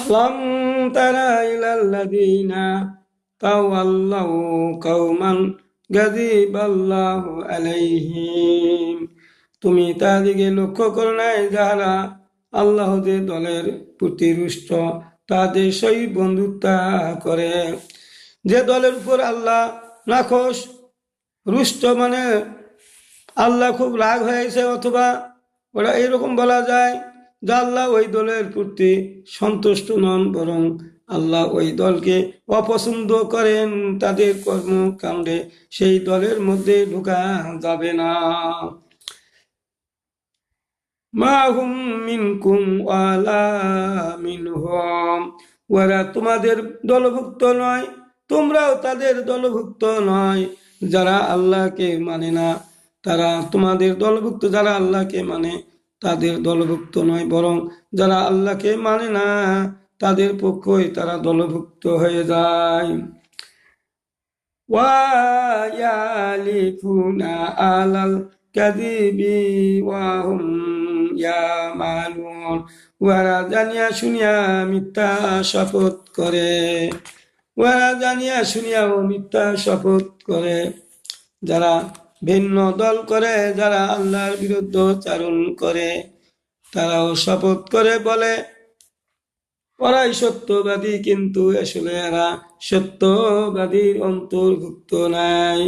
ألم تر إلى الذين تولوا قوما غضب الله عليهم তুমি তাদিকে লক্ষ্য করো নাই যাহারা আল্লাহ যে দলের প্রতি রুষ্ট তাদের সহিত বন্ধুত্ব করে যে দলের উপর আল্লাহ রাখস রুষ্ট মানে আল্লাহ খুব রাগ হয়েছে অথবা ওরা এরকম বলা যায় যে আল্লাহ ওই দলের প্রতি সন্তুষ্ট নন, বরং আল্লাহ ওই দলকে অপছন্দ করেন। তাদের কর্মকাণ্ডে সেই দলের মধ্যে ঢোকা যাবে না। ওরা তোমাদের দলভুক্ত নয়, তোমরাও তাদের দলভুক্ত নয়। যারা আল্লাহকে মানে না, তারা তোমাদের দলভুক্ত, যারা আল্লাহকে মানে তাদের দলভুক্ত নয়, বরং যারা আল্লাহকে মানে না, তাদের পক্ষই তারা দলভুক্ত হয়ে যায়। ওয়ালিফুনা জানিয়া শুনিয়া মিথ্যা শপথ করে। ওয়ারা জানিয়া শুনিয়া মিথ্যা শপথ করে। যারা ভিন্ন দল করে যারা আল্লাহর বিরুদ্ধ চারণ করে, তারাও শপথ করে বলে, ওরাই সত্যবাদী, কিন্তু আসলে এরা সত্যবাদীর অন্তর্ভুক্ত নাই।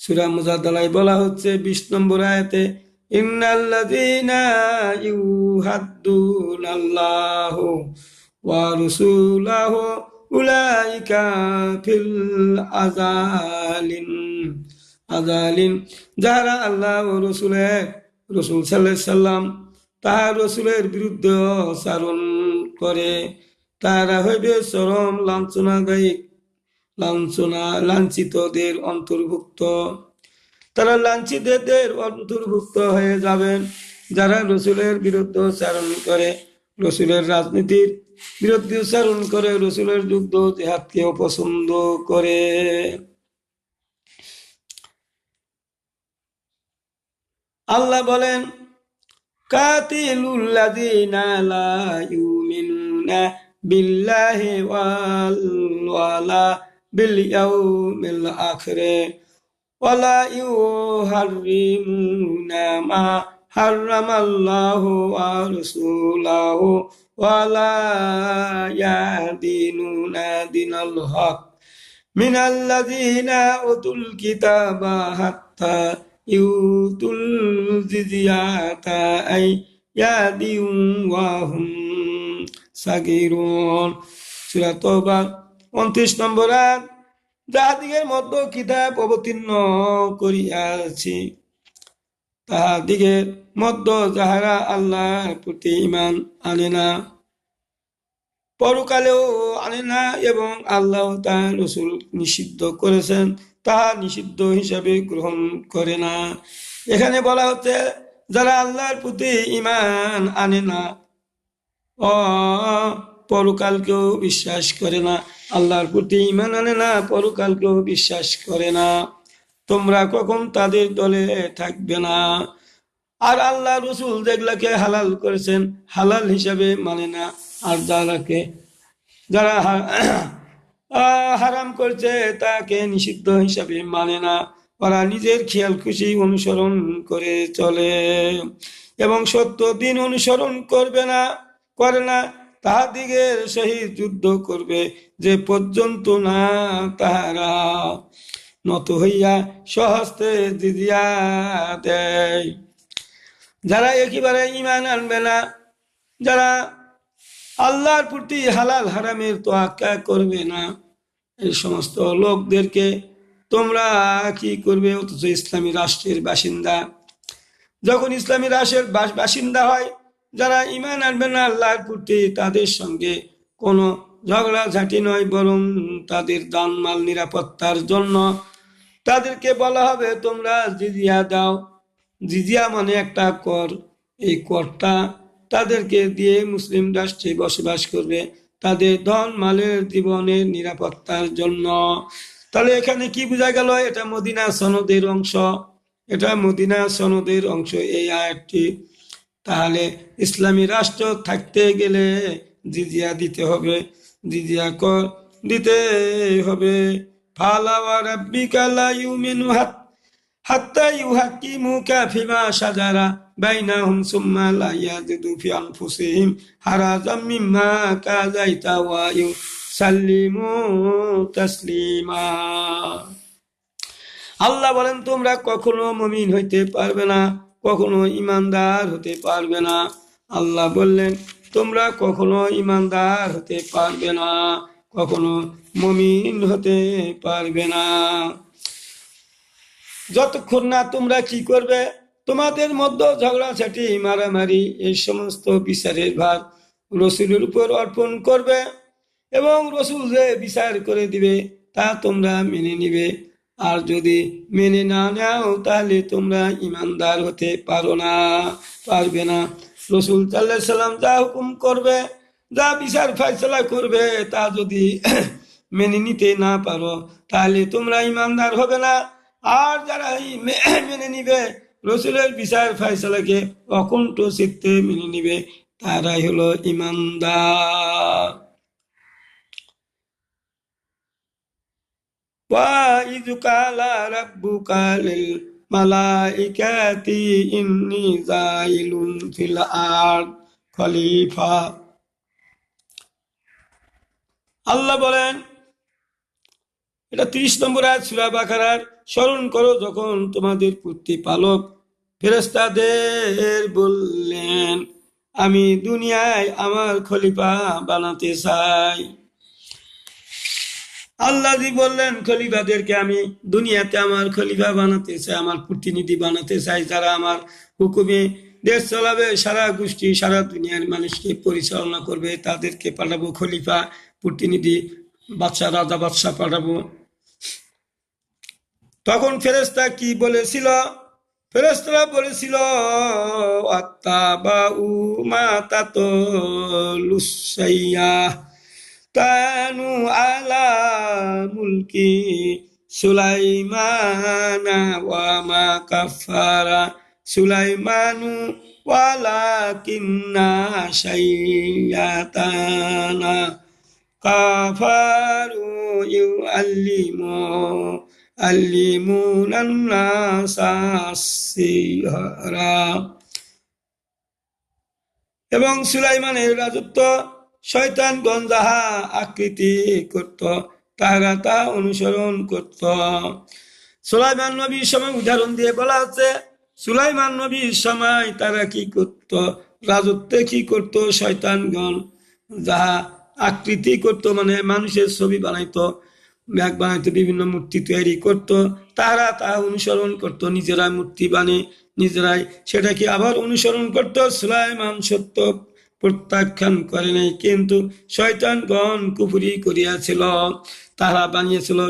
সুরা মুজাদ্দালাই বলা হচ্ছে বিশ নম্বর আয়াতে, ইন্নাল্লাযীনা ইউহাদ্দুনাল্লাহু ওয়া রাসূলাহু উলাইকা আযালিন যারা আল্লাহ ও রসুল সাল্লাল্লাহু সাল্লাম তাহার রসুলের বিরুদ্ধে চারণ করে তারা হইবে চরম লাঞ্ছনাদায়ী লাঞ্ছনা, লাঞ্ছিতদের অন্তর্ভুক্ত। তারা লাঞ্ছিতদের অন্তর্ভুক্ত হয়ে যাবেন। যারা রসুলের বিরুদ্ধে চারণ করে, রসুলের রাজনীতির বিরুদ্ধে চারণ করে, রসুলের যুদ্ধ জেহাদকে অপছন্দ করে। আল্লাহ বলেন, কাতিলুল্লাযীনা লা ইউমিনুনা বিল্লাহি ওয়াল ওয়ালা বিল ইয়াউমিল আখির ওয়ালা ইউহাররিমুনা মা হারামাল্লাহু ওয়া রাসূলুহু ওয়ালা ইয়াদিনুনা দিনাল হক মিনাল্লাযীনা উতুল কিতাবা হাত্তা ইউতুল 29 নম্বর আয়াত, যাহাদিগের মধ্য কিতাব অবতীর্ণ করিয়াছি, তাহাদিগের মধ্য যাহারা আল্লাহর প্রতি ইমান আনে না, পরকালেও আনে না এবং আল্লাহ তার রসুল নিষিদ্ধ করেছেন। তাহা নিষিদ্ধ হিসাবে গ্রহণ করে না। এখানে বলা হচ্ছে, যারা আল্লাহর প্রতি ইমান আনে না ও পরকালকেও বিশ্বাস করে না। আল্লাহর প্রতি ইমান আনে না, পরকালকেও বিশ্বাস করে না। তোমরা কখন তাদের দলে থাকবে না। আর আল্লাহ রসুল যেগুলাকে হালাল করেছেন, হালাল হিসাবে মানে না। আর যারাকে, যারা হারাম করছে, তাকে নিষিদ্ধ হিসাবে মানে না। ওরা নিজের খেয়াল খুশি অনুসরণ করে চলে। এবং সত্য দিন অনুসরণ করবে না, করে না, তাহাদিগের সহিত যুদ্ধ করবে যে পর্যন্ত না তাহারা নত হইয়া সহস্তে দিদিয়া দেয়। যারা একেবারে ইমান আনবে না, যারা আল্লাহর প্রতি হালাল হারামের তো তোয়াক্কা করবে না এই সমস্ত লোকদেরকে তোমরা কি করবে? অথচ ইসলামী রাষ্ট্রের বাসিন্দা। যখন ইসলামী রাষ্ট্রের বাসিন্দা হয়, যারা ইমান আনবে না আল্লাহর প্রতি তাদের সঙ্গে কোনো ঝগড়াঝাটি নয়, বরং তাদের দান মাল নিরাপত্তার জন্য। তাদেরকে বলা হবে, তোমরা জিজিয়া দাও। জিজিয়া মানে একটা কর। এই করটা তাদেরকে দিয়ে মুসলিম রাষ্ট্রে বসবাস করবে। তাদের ধন মালের জীবনের নিরাপত্তার জন্য। তাহলে এখানে কি বোঝা গেল? এটা মদিনা সনদের অংশ। এটা মদিনা সনদের অংশ এই আয়াতটি। তাহলে ইসলামী রাষ্ট্র থাকতে গেলে জিজিয়া দিতে হবে। জিজিয়া কর দিতে হবে। ফালাওয়া রাব্বিকা লা ইউমিনু হাত হাত্তা ইউহাক্কিমুকা ফিমা শাজারা সুম্মা লা ইয়াজিদু ফি আনফুসিহিম হারাজাম মিম্মা কাযাইতা ওয়া ইউসাল্লিমু তাসলিমা আল্লাহ বলেন, তোমরা কখনো মমিন হইতে পারবে না, কখনো ইমানদার হতে পারবে না। আল্লাহ বললেন, তোমরা কখনো ইমানদার হতে পারবে না, কখনো মমিন হতে পারবে না। যতক্ষণ না তোমরা কি করবে তোমাদের মধ্যে ঝগড়াঝাটি মারামারি, এই সমস্ত বিচারের ভার রসুলের উপর অর্পণ করবে এবং রসুল যে বিচার করে দিবে তা তোমরা মেনে নিবে। আর যদি মেনে না নাও, তাহলে তোমরা ইমানদার হতে পারো না, পারবে না। রসুল সাল্লাহ সাল্লাম যা হুকুম করবে, যা বিচার ফয়সলা করবে, তা যদি মেনে নিতে না পারো, তাহলে তোমরা ইমানদার হবে না। আর যারা মেনে নিবে রসুলের বিচার ফয়সলাকে অকুণ্ঠ চিত্তে মেনে নিবে তারাই হলো ইমানদার وإذ قال ربك للملائكة إني زائل في الأرض খলিফা আল্লাহ বলেন এটা তিরিশ নম্বর আয়াত সূরা বাকারার স্মরণ করো যখন তোমাদের প্রতিপালক ফেরেস্তাদের বললেন, আমি দুনিয়ায় আমার খলিফা বানাতে চাই। আল্লাহজি বললেন, খলিফাদেরকে আমি দুনিয়াতে আমার খলিফা বানাতে চাই, আমার প্রতিনিধি বানাতে চাই, যারা আমার হুকুমে দেশ চালাবে, সারা গোষ্ঠী, সারা দুনিয়ার মানুষকে পরিচালনা করবে, তাদেরকে পাঠাবো খলিফা, প্রতিনিধি বাচ্চা রাজা বাদশাহ পাঠাবো। তখন ফেরেস্তা কি বলেছিল? ফেরেস্তারা বলেছিল কানু আলা মুলকি সুলাইমানা ওয়া মা কাফারা সুলাইমানু ওয়ালাকিন্না শাইয়াতানা কাফারু ইউআল্লিমু এবং সুলাইমানের রাজত্ব শয়তান যাহা আকৃতি করত, তাহারা তা অনুসরণ করত। সুলাইমান নবীর সময় উদাহরণ দিয়ে বলা হচ্ছে, সুলাইমান নবীর সময় তারা কি করত, রাজত্বে কি করত, শয়তানগণ যাহা আকৃতি করত মানে মানুষের ছবি বানাইতো ব্যাগ বানাইতো বিভিন্ন মূর্তি তৈরি করত। তারা তা অনুসরণ করত নিজেরা মূর্তি বানিয়ে নিজেরাই সেটাকে আবার অনুসরণ করত। সুলাইমান সত্য প্রত্যাখ্যান করে নাই, কিন্তু শয়তানগণ কুপুরি করিয়াছিল, তারা বানিয়েছিল।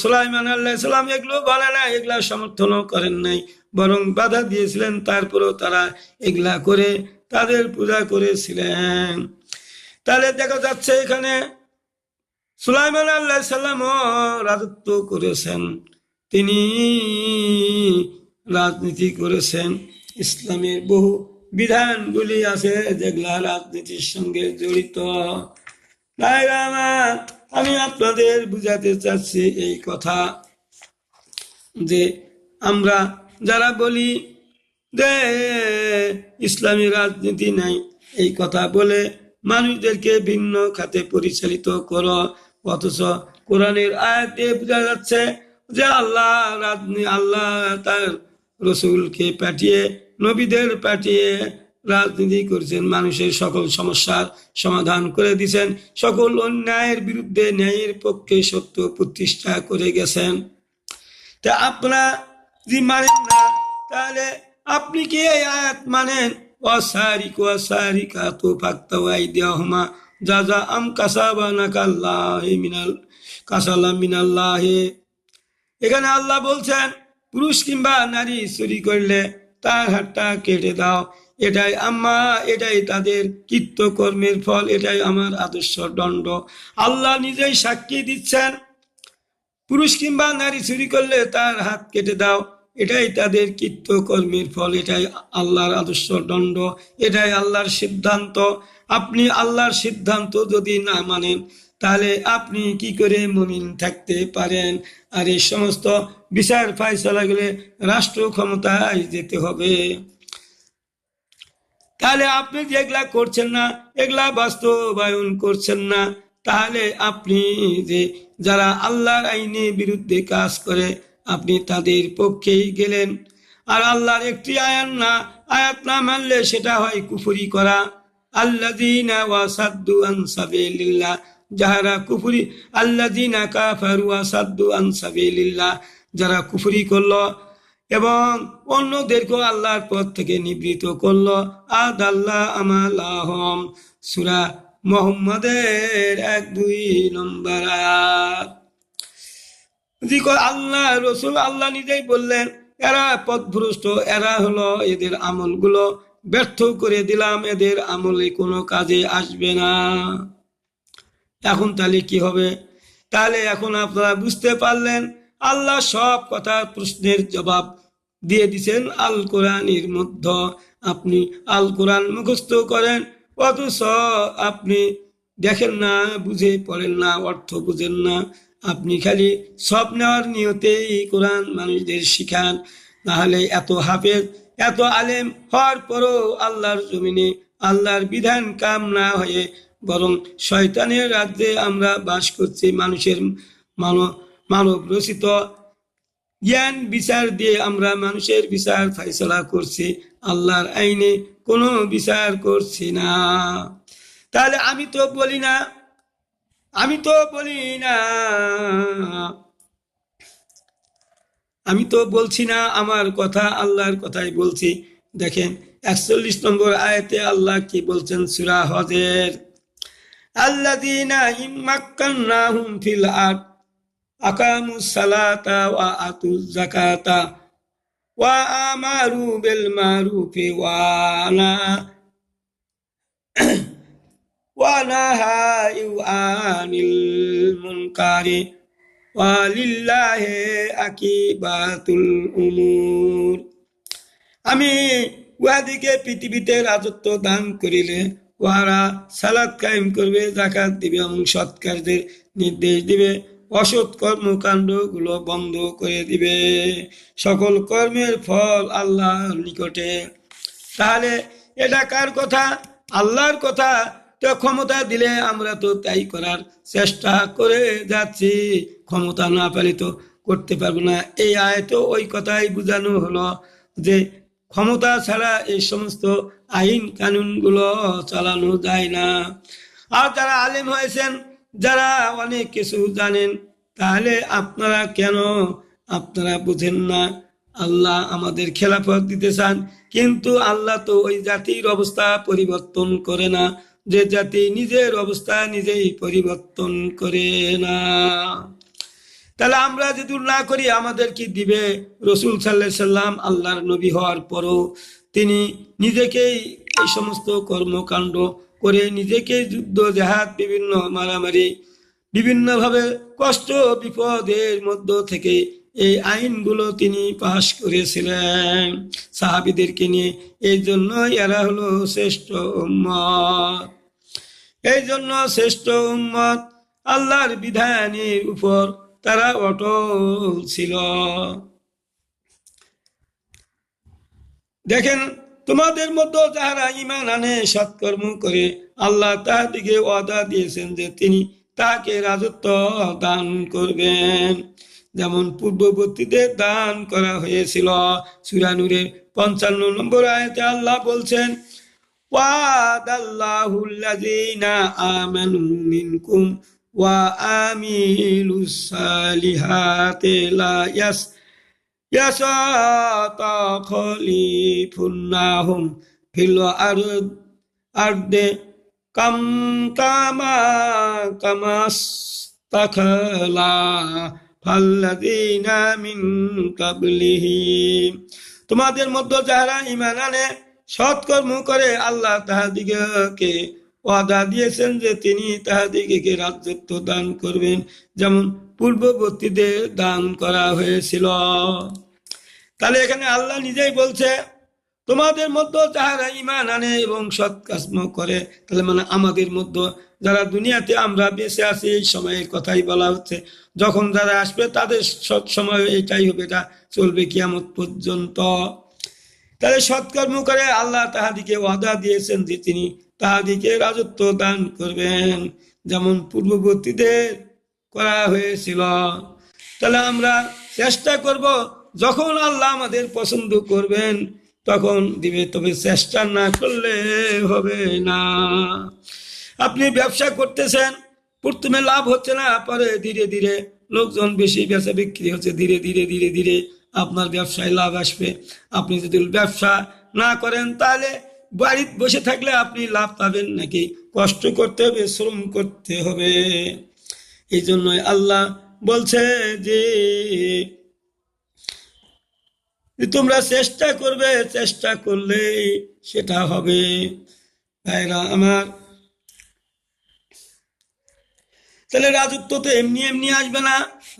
সুলাইমান আল্লাহ সাল্লাম এগুলো বলে না এগুলা সমর্থনও করেন নাই, বরং বাধা দিয়েছিলেন, তারপরেও তারা এগুলা করে তাদের পূজা করেছিলেন। তাহলে দেখা যাচ্ছে এখানে সুলাইমান আল্লাহ সাল্লাম রাজত্ব করেছেন। তিনি রাজনীতি করেছেন। ইসলামের বহু বিধানগুলি আছে যেগুলা রাজনীতির সঙ্গে জড়িত। আমি আপনাদের বুঝাতে চাচ্ছি এই কথা যে আমরা যারা বলি যে ইসলামী রাজনীতি নাই, এই কথা বলে মানুষদেরকে ভিন্ন খাতে পরিচালিত করো। অথচ কোরআনের আয়াত বোঝা যাচ্ছে যে আল্লাহ আল্লাহ তার রসুলকে পাঠিয়ে, নবীদের পাঠিয়ে রাজনীতি করেছেন, মানুষের সকল সমস্যার সমাধান করে দিয়েছেন, সকল অন্যায়ের বিরুদ্ধে ন্যায়ের পক্ষে সত্য প্রতিষ্ঠা করে গেছেন। তা আপনারা যদি মানেন না, তাহলে আপনি কি আয়াত মানেন? অসারিক অসারিকা তো ফাক্তা দেহমা যা যা আম কাসাবা নাকাল্লাহ মিনাল কাসাল্লাহ মিনাল্লাহ। এখানে আল্লাহ বলছেন, পুরুষ কিংবা নারী চুরি করলে তার হাতটা কেটে দাও। এটাই আম্মা, এটাই তাদের কৃত্যকর্মের ফল, এটাই আমার আদর্শ দণ্ড। আল্লাহ নিজেই সাক্ষী দিচ্ছেন, পুরুষ কিংবা নারী চুরি করলে তার হাত কেটে দাও। এটাই তাদের কৃত্যকর্মের ফল, এটাই আল্লাহর আদর্শ দণ্ড, এটাই আল্লাহর সিদ্ধান্ত। আপনি আল্লাহর সিদ্ধান্ত যদি না মানেন, তাহলে আপনি কি করে মমিন থাকতে পারেন? আর এই সমস্ত বিচার ফাইসলা গেলে রাষ্ট্র ক্ষমতায় যেতে হবে। তাহলে আপনি যেগুলা করছেন না, এগুলা বাস্তবায়ন করছেন না, তাহলে আপনি যে যারা আল্লাহর আইনের বিরুদ্ধে কাজ করে আপনি তাদের পক্ষেই গেলেন। আর আল্লাহর একটি আয়াত না আয়াত না মানলে সেটা হয় কুফুরি করা। যারা কুফুরি করল এবং অন্যদেরকে আল্লাহর পথ থেকে নিবৃত করল। আদ আল্লাহ আমালাহম। সুরা মোহাম্মদের এক দুই নম্বর আয়াত। আল্লাহ, রসুল আল্লাহ নিজেই বললেন, এরা পথভ্রষ্ট, এরা হলো এদের আমলগুলো ব্যর্থ করে দিলাম, এদের আমলে কোনো কাজে আসবে না। এখন তাহলে কি হবে? তাহলে এখন আপনারা বুঝতে পারলেন, আল্লাহ সব কথা প্রশ্নের জবাব দিয়ে দিছেন আল কোরআনের মধ্যে। আপনি আল কোরআন মুখস্থ করেন, অথচ আপনি দেখেন না, বুঝে পড়েন না, অর্থ বুঝেন না। আপনি খালি সব নেওয়ার নিয়তেই কোরআন মানুষদের শিখান। তাহলে এত হাফেজ, এত আলেম হওয়ার পরও আল্লাহর জমিনে আল্লাহর বিধান কাম না হয়ে বরং শয়তানের রাজ্যে আমরা বাস করছি মানুষের মানব মানব রচিত জ্ঞান বিচার দিয়ে আমরা মানুষের বিচার ফাইসলা করছি, আল্লাহর আইনে কোনো বিচার করছি না। তাহলে আমি তো বলি না আমি তো বলি না। আমি তো বলছি না, আমার কথা আল্লাহর কথাই বলছি। দেখেন, একচল্লিশ নম্বর আয়তে আল্লাহ কি বলছেন? সুরা হজের। আল্লাদিনা ইম্মাক্কান্নাহুম ফিল সালাতা ওয়া আতু জাকাতা ওয়া আমারু বিল মারুফি ওয়া আনিল মুনকারি ওয়া লিল্লাহি আকিবাতুল উমুর আমি উহাদিকে পৃথিবীতে রাজত্ব দান করিলে উহারা সালাদ কায়েম করবে জাকাত দিবে এবং সৎ নির্দেশ দিবে। অসৎ কর্মকাণ্ডগুলো বন্ধ করে দিবে। সকল কর্মের ফল আল্লাহর নিকটে। তাহলে এটা কার কথা? আল্লাহর কথা। তো ক্ষমতা দিলে আমরা তো তাই করার চেষ্টা করে যাচ্ছি। ক্ষমতা না পেলে তো করতে পারব না। এই আয়তো ওই কথাই বোঝানো হলো যে ক্ষমতা ছাড়া এই সমস্ত আইন কানুনগুলো চালানো যায় না। আর যারা আলেম হয়েছেন, যারা অনেক কিছু জানেন, তাহলে আপনারা কেন আপনারা বুঝেন না? আল্লাহ আমাদের খেলাফত দিতে চান, কিন্তু আল্লাহ তো ওই জাতির অবস্থা পরিবর্তন করে না। যে জাতি নিজের অবস্থা নিজেই পরিবর্তন করে না। তাহলে আমরা যদি না করি, আমাদের কি দিবে? রসুল সাল্লাহ সাল্লাম আল্লাহর নবী হওয়ার পরও তিনি নিজেকেই এই সমস্ত কর্মকাণ্ড করে নিজেকে যুদ্ধ জাহাজ বিভিন্ন মারামারি, বিভিন্নভাবে কষ্ট, বিপদের মধ্য থেকে এই আইনগুলো তিনি পাশ করেছিলেন। সাহাবিদেরকে নিয়ে। এই জন্য এরা হলো শ্রেষ্ঠ উম্মত। এই জন্য শ্রেষ্ঠ উম্মত আল্লাহর বিধানের উপর তারা অটল ছিল। দেখেন, তোমাদের মধ্যে যাহারা ইমান আনে, সৎকর্ম করে আল্লাহ তাহাদিকে ওয়াদা দিয়েছেন যে তিনি তাকে রাজত্ব দান করবেন। যেমন পূর্ববর্তীদের দান করা হয়েছিল। সুরানুরের পঞ্চান্ন নম্বর আয়তে আল্লাহ বলছেন ওয়াদাল্লাহুল্লাযীনা আমানু মিনকুম ওয়া আমিলুস সালিহাতি লা ইয়াস ইয়াসাতাখলিফুন্নাহুম ফিল আরদ, আরদে কাম কামা কামাস তাখলা ফাল্লাযীনা মিন কাবলিহিম তোমাদের মধ্যে যারা ইমান আনে সৎকর্ম করে আল্লাহ তাহাদিগকে ওয়াদা দিয়েছেন যে তিনি তাহাদিগকে রাজত্ব দান করবেন। যেমন পূর্ববর্তীদের দান করা হয়েছিল। তাহলে এখানে আল্লাহ নিজেই বলছে, তোমাদের মধ্যে যাহারা ইমান আনে এবং সৎ কাজম করে, তাহলে মানে আমাদের মধ্যে যারা দুনিয়াতে আমরা বেঁচে আছি, এই সময়ের কথাই বলা হচ্ছে, যখন যারা আসবে তাদের সৎ সময় এটাই হবে, এটা চলবে কিয়ামত পর্যন্ত। তাহলে সৎকর্ম করে আল্লাহ তাহাদিকে ওয়াদা দিয়েছেন যে তিনি তাহাদিকে রাজত্ব দান করবেন। যেমন পূর্ববর্তীদের করা হয়েছিল। তাহলে আমরা চেষ্টা করব, যখন আল্লাহ আমাদের পছন্দ করবেন, তখন দিবে, তবে চেষ্টা না করলে হবে না। আপনি ব্যবসা করতেছেন, প্রথমে লাভ হচ্ছে না, পরে ধীরে ধীরে লোকজন বেশি বেচা বিক্রি হচ্ছে, ধীরে ধীরে ধীরে ধীরে আপনার ব্যবসায় লাভ আসবে। আপনি যদি ব্যবসা না করেন, তাহলে বাড়িতে বসে থাকলে আপনি লাভ পাবেন নাকি? কষ্ট করতে হবে, শ্রম করতে হবে। এই জন্যই আল্লাহ বলছে যে তোমরা চেষ্টা করবে, চেষ্টা করলে সেটা হবে। ভাইরা আমার, তাহলে রাজত্ব তো এমনি এমনি আসবে না।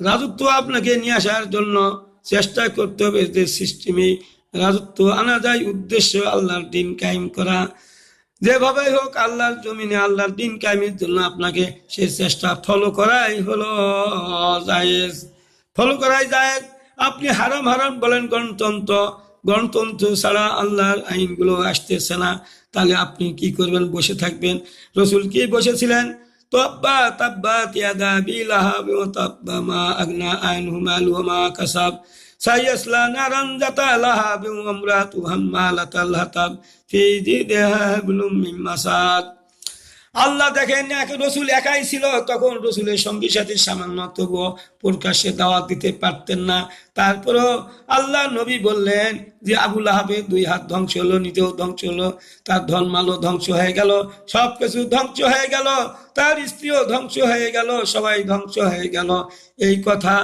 রাজত্ব আপনাকে নিয়ে আসার জন্য চেষ্টা করতে হবে যে সিস্টেমে রাজত্ব আনা যায়। উদ্দেশ্য আল্লাহর দিন কায়েম করা। যেভাবে হোক আল্লাহর জমিনে আল্লাহর দিন কায়েমের জন্য আপনাকে সেই চেষ্টা ফলো করাই হলো জায়েজ। ফলো করাই জায়েজ। আপনি হারাম হারাম বলেন গণতন্ত্র। গণতন্ত্র ছাড়া আল্লাহর আইনগুলো আসতেছে না। তাহলে আপনি কি করবেন? বসে থাকবেন। রসুল কি বসেছিলেন? Tabba tabbat ya bilaha wa tabba ma agna anhu malu ma kasab. Sayasla naran zata laha amratu umratu hammalatal hatab. Fi jidha min masad আল্লাহ দেখেন রসুল একাই ছিল, তখন রসুলের সঙ্গী সাথে সামান্য তবুও প্রকাশ্যে দাওয়াত দিতে পারতেন না। তারপরও আল্লাহ নবী বললেন যে আবুল আহাবের দুই হাত ধ্বংস হলো, নিজেও ধ্বংস হলো, তার ধর্মালো ধ্বংস হয়ে গেল, সব কিছু ধ্বংস হয়ে গেল, তার স্ত্রীও ধ্বংস হয়ে গেল, সবাই ধ্বংস হয়ে গেল। এই কথা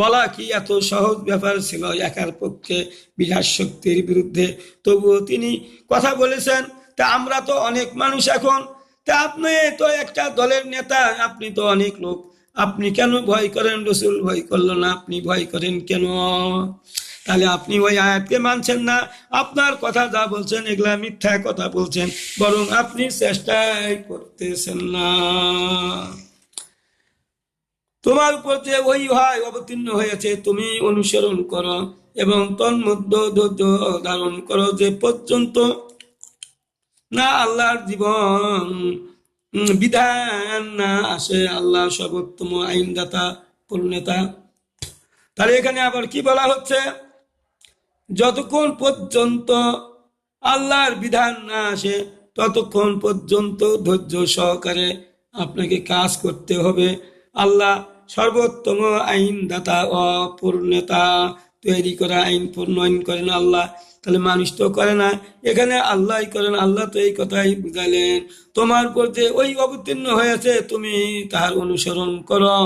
বলা কি এত সহজ ব্যাপার ছিল একার পক্ষে বিরাট শক্তির বিরুদ্ধে? তবুও তিনি কথা বলেছেন, তা আমরা তো অনেক মানুষ এখন তা আপনি তো একটা দলের নেতা, আপনি তো অনেক লোক। আপনি কেন ভয় করেন রসুল? ভয় করল না। আপনি ভয় করেন কেন? তাহলে আপনি ওই আয়াতকে মানছেন না। আপনার কথা যা বলছেন, এগুলা মিথ্যা কথা বলছেন। বরং আপনি চেষ্টাই করতেছেন না। তোমার উপর যে ওই হয় অবতীর্ণ হয়েছে, তুমি অনুসরণ করো এবং তন্মধ্য ধৈর্য ধারণ করো যে পর্যন্ত না আল্লাহর জীবন। বিধান না আসে আল্লাহ সর্বোত্তম আইনদাতা পূর্ণেতা তাহলে এখানে আবার কি বলা হচ্ছে? যতক্ষণ পর্যন্ত আল্লাহর বিধান না আসে, ততক্ষণ পর্যন্ত ধৈর্য সহকারে আপনাকে কাজ করতে হবে। আল্লাহ সর্বোত্তম আইনদাতা, অপূর্ণতা তৈরি করা, আইন প্রণয়ন করেন আল্লাহ। তাহলে মানুষ তো করে না। এখানে আল্লাহ করেন, আল্লাহ তো এই কথাই বুঝালেন তোমার উপর যে ওই অবতীর্ণ হয়েছে, তুমি তাহার অনুসরণ করো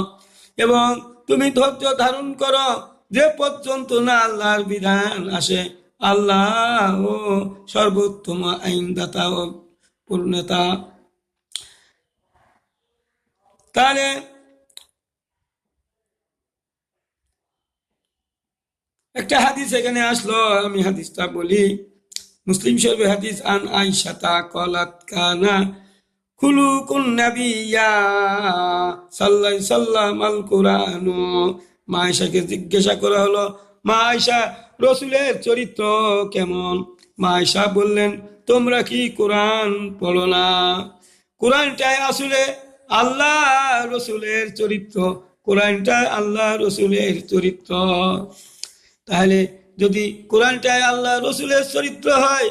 এবং তুমি ধৈর্য ধারণ করো যে পর্যন্ত না আল্লাহর বিধান আসে। আল্লাহ ও সর্বোত্তম আইনদাতা ও পূর্ণতা। তাহলে একটা হাদিস এখানে আসলো, আমি হাদিসটা বলি। মুসলিম শরীফ হাদিস, আন আইসাতা কলাত কানা খুলুকুন নাবিয়া সাল্লাই সাল্লাম আল কোরআনু। মা আয়সাকে জিজ্ঞাসা করা হলো, মা আয়সা রসুলের চরিত্র কেমন? মা আয়সা বললেন, তোমরা কি কোরআন পড়ো না? কোরআনটাই আসলে আল্লাহ রসুলের চরিত্র কোরআনটা আল্লাহ রসুলের চরিত্র। তাহলে যদি কোরআনটাই আল্লাহ রসুলের চরিত্র হয়,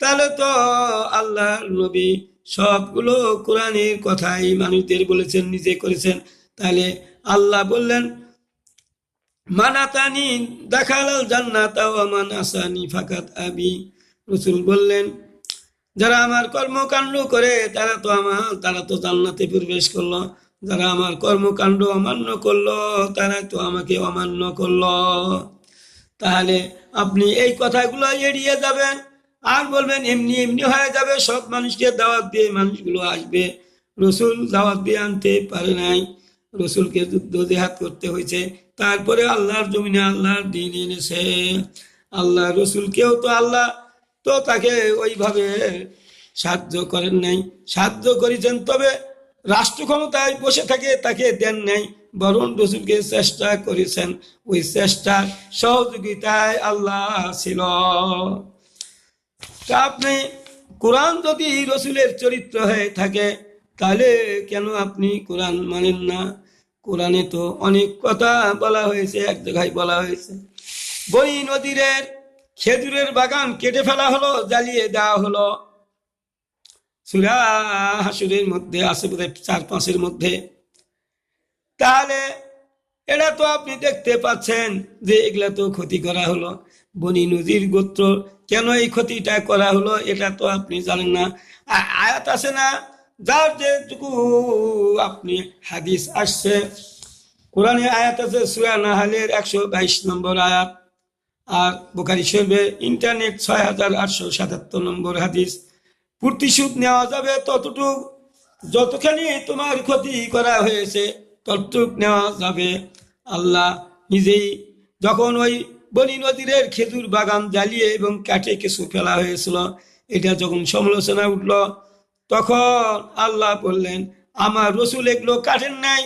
তাহলে তো আল্লাহ নবী সবগুলো কোরআনের কথাই মানুষদের বলেছেন, নিজে করেছেন। তাহলে আল্লাহ বললেন, মানাতানি দেখাল জান্নাত মান আসানি ফাকাত আবি। রসুল বললেন, যারা আমার কর্মকাণ্ড করে, তারা তো আমার, তারা তো জান্নাতে প্রবেশ করল। যারা আমার কর্মকাণ্ড অমান্য করল তারা তো আমাকে অমান্য করল। তাহলে আপনি এই কথাগুলো এড়িয়ে যাবেন। আর বলবেন, এমনি এমনি হয়ে যাবে, সব মানুষকে দাওয়াত দিয়ে মানুষগুলো আসবে। রসুল দাওয়াত দিয়ে আনতে পারে নাই। রসুলকে যুদ্ধ দেহাত করতে হয়েছে। তারপরে আল্লাহর জমিনে আল্লাহর দিন এনেছে। আল্লাহ রসুলকেও তো আল্লাহ তো তাকে ওইভাবে সাহায্য করেন নাই। সাহায্য করেছেন, তবে রাষ্ট্র ক্ষমতায় বসে থাকে, তাকে দেন নাই। বরং রসুলকে চেষ্টা করেছেন। ওই চেষ্টার সহযোগিতায় আল্লাহ ছিল। আপনি কোরআন যদি রসুলের চরিত্র হয়ে থাকে, তাহলে কেন আপনি কোরআন মানেন না? কোরআনে তো অনেক কথা বলা হয়েছে, এক জায়গায় বলা হয়েছে। বই নদীরের খেজুরের বাগান কেটে ফেলা হলো, জ্বালিয়ে দেওয়া হলো। সুরা হাসুরের মধ্যে বোধ চার পাঁচের মধ্যে। তাহলে এটা তো আপনি দেখতে পাচ্ছেন যে এগুলা তো ক্ষতি করা হলো। বনি নদীর গোত্র, কেন এই ক্ষতিটা করা হলো এটা তো আপনি জানেন না। আয়াত আছে না, যার যেটুকু আপনি হাদিস আসছে। কোরআনে আয়াত আছে, সুরা নাহালের একশো বাইশ নম্বর আয়াত। আর বোকারি শরীফে ইন্টারনেট ছয় হাজার আটশো সাতাত্তর নম্বর হাদিস। প্রতিশোধ নেওয়া যাবে ততটুক, যতখানি তোমার ক্ষতি করা হয়েছে। ততটুক নেওয়া যাবে। আল্লাহ নিজেই যখন ওই বনি নদীরের খেজুর বাগান জ্বালিয়ে এবং কাটে কিছু ফেলা হয়েছিল, এটা যখন সমালোচনা উঠল, তখন আল্লাহ বললেন, আমার রসুল এগুলো কাটেন নাই,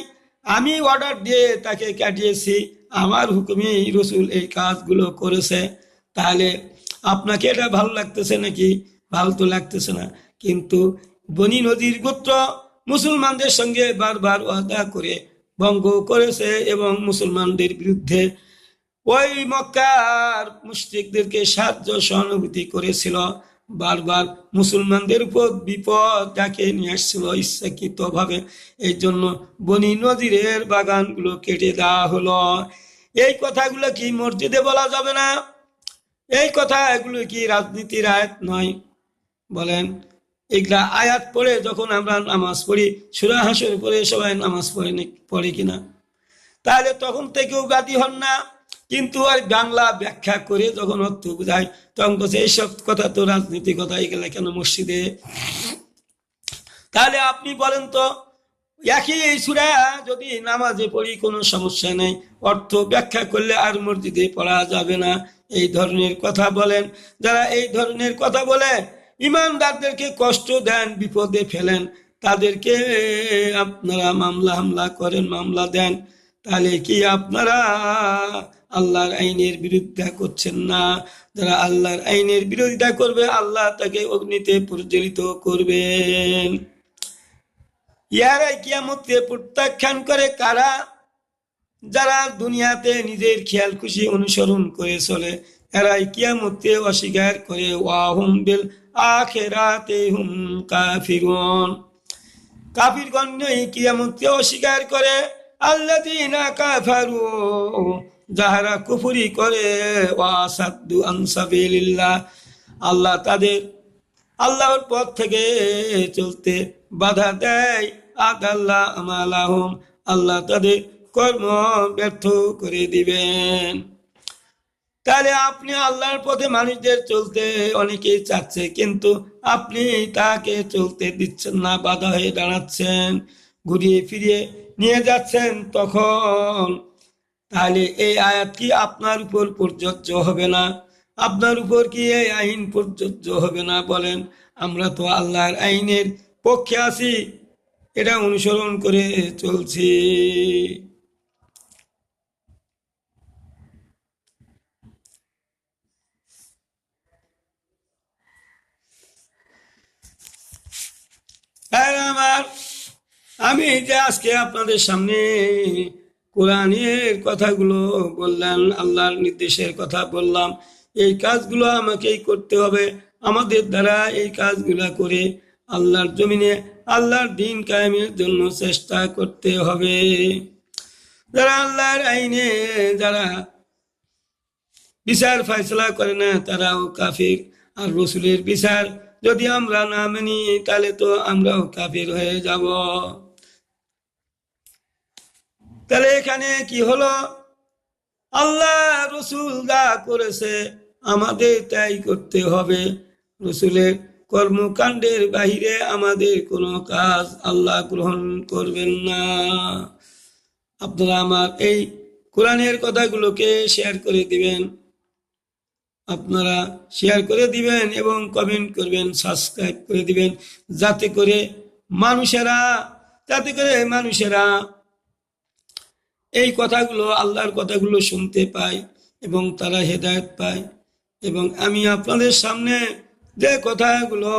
আমি অর্ডার দিয়ে তাকে কাটিয়েছি, আমার হুকুমে রসুল এই কাজগুলো করেছে। তাহলে আপনাকে এটা ভালো লাগতেছে নাকি? ভালো তো লাগতেছে না। কিন্তু বনি নদীর গোত্র মুসলমানদের সঙ্গে বারবার ওয়াদা করে ভঙ্গ করেছে এবং মুসলমানদের বিরুদ্ধে ওই মক্কার মুশরিকদেরকে সাহায্য, সহানুভূতি করেছিল। বারবার মুসলমানদের উপর বিপদ ডাকে নিয়ে আসছিল ইচ্ছাকৃত ভাবে এই জন্য বনি নদীরের বাগানগুলো কেটে দেওয়া হলো। এই কথাগুলো কি মসজিদে বলা যাবে না? এই কথা এগুলো কি রাজনীতির আয়াত নয়? বলেন এগুলা আয়াত পড়ে যখন আমরা নামাজ পড়ি, সুরা হাসর পড়ে সবাই নামাজ পড়ে পড়ে কিনা? তাহলে তখন থেকেও বাদী হন না। কিন্তু আর বাংলা ব্যাখ্যা করে যখন অর্থ বোঝায় তখন বলছে, এইসব কথা তো রাজনীতি কথা, এগুলা কেন মসজিদে? তাহলে আপনি বলেন তো, একই এই সুরা যদি নামাজে পড়ি কোনো সমস্যা নেই, অর্থ ব্যাখ্যা করলে আর মসজিদে পড়া যাবে না। এই ধরনের কথা বলেন। যারা এই ধরনের কথা বলে ইমানদারদেরকে কষ্ট দেন, বিপদে ফেলেন। তাদেরকে আপনারা মামলা হামলা করেন, মামলা দেন। তাহলে কি আপনারা আল্লাহর আইনের বিরোধিতা করছেন না? যারা আল্লাহর আইনের বিরোধিতা করবে, আল্লাহ তাকে অগ্নিতে পরিচালিত করবেন। ইয়ারাই কিয়ামতকে প্রত্যাখ্যান করে কারা? যারা দুনিয়াতে নিজের খেয়াল খুশি অনুসরণ করে চলে, এরাই কিয়ামতকে অস্বীকার করে। ওয়াহুম বিল আখেরাতে হুম কাফিরুন কাফিরগণই কিয়ামতকে অস্বীকার করে, আল্লাযীনা কাফারু, যাহারা কুফরি করে ওয়াসাদ্দু আন সাবিলিল্লাহ। আল্লাহ তাদের, আল্লাহর পথ থেকে চলতে বাধা দেয়। আদাল্লাহ আমালাহুম, আল্লাহ তাদের কর্ম ব্যর্থ করে দিবেন। তাহলে আপনি আল্লাহর পথে মানুষদের চলতে অনেকেই চাচ্ছে, কিন্তু আপনি তাকে চলতে দিচ্ছেন না, বাধা হয়ে দাঁড়াচ্ছেন, ঘুরিয়ে ফিরিয়ে নিয়ে যাচ্ছেন তখন। তাহলে এই আয়াত কি আপনার উপর প্রযোজ্য হবে না? আপনার উপর কি এই আইন প্রযোজ্য হবে না বলেন? আমরা তো আল্লাহর আইনের পক্ষে আছি, এটা অনুসরণ করে চলছি। আমার। আমি যে আজকে আপনাদের সামনে কোরআনের কথাগুলো বললাম আল্লাহর নির্দেশের কথা বললাম, এই কাজগুলো আমাকেই করতে হবে। আমাদের দ্বারা এই কাজগুলা করে আল্লাহর জমিনে, আল্লাহর দিন কায়েমের জন্য চেষ্টা করতে হবে। যারা আল্লাহর আইনে, যারা বিচার ফয়সলা করে না, তারাও কাফির। আর রসুলের বিচার যদি আমরা না মানি, তাহলে তো আমরাও কাফির হয়ে যাব। তাহলে এখানে কি হলো? আল্লাহ রসুল যা করেছে, আমাদের তাই করতে হবে। রসুলের কর্মকাণ্ডের বাহিরে আমাদের কোনো কাজ আল্লাহ গ্রহণ করবেন না। আপনারা আমার এই কোরআনের কথাগুলোকে শেয়ার করে দিবেন। আপনারা শেয়ার করে দিবেন এবং কমেন্ট করবেন সাবস্ক্রাইব করে দিবেন, যাতে করে মানুষেরা, যাতে করে মানুষেরা এই কথাগুলো, আল্লাহর কথাগুলো শুনতে পায় এবং তারা হেদায়ত পায়। এবং আমি আপনাদের সামনে যে কথাগুলো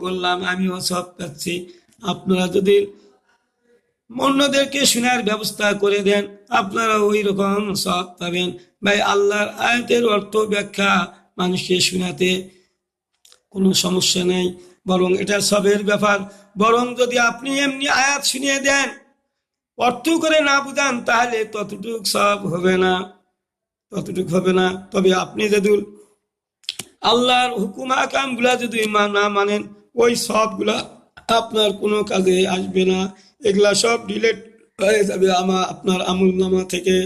বললাম, আমিও সব পাচ্ছি। আপনারা যদি অন্যদেরকে শোনার ব্যবস্থা করে দেন। আপনারা ওই রকম সব পাবেন। ভাই, আল্লাহর আয়াতের অর্থ ব্যাখ্যা মানুষকে শোনাতে কোনো সমস্যা নেই। বরং এটা সবের ব্যাপার। বরং যদি আপনি এমনি আয়াত শুনিয়ে দেন, অর্থ করে না বুঝান, তাহলে ততটুক সব হবে না। ততটুক হবে না। তবে আপনি যদি আল্লাহর হুকুম আকামগুলা যদি না মানেন, ওই সবগুলা আপনার কোনো কাজে আসবে না। এগুলা সব ডিলেট হয়ে যাবে আমার আপনার আমুল নামা থেকে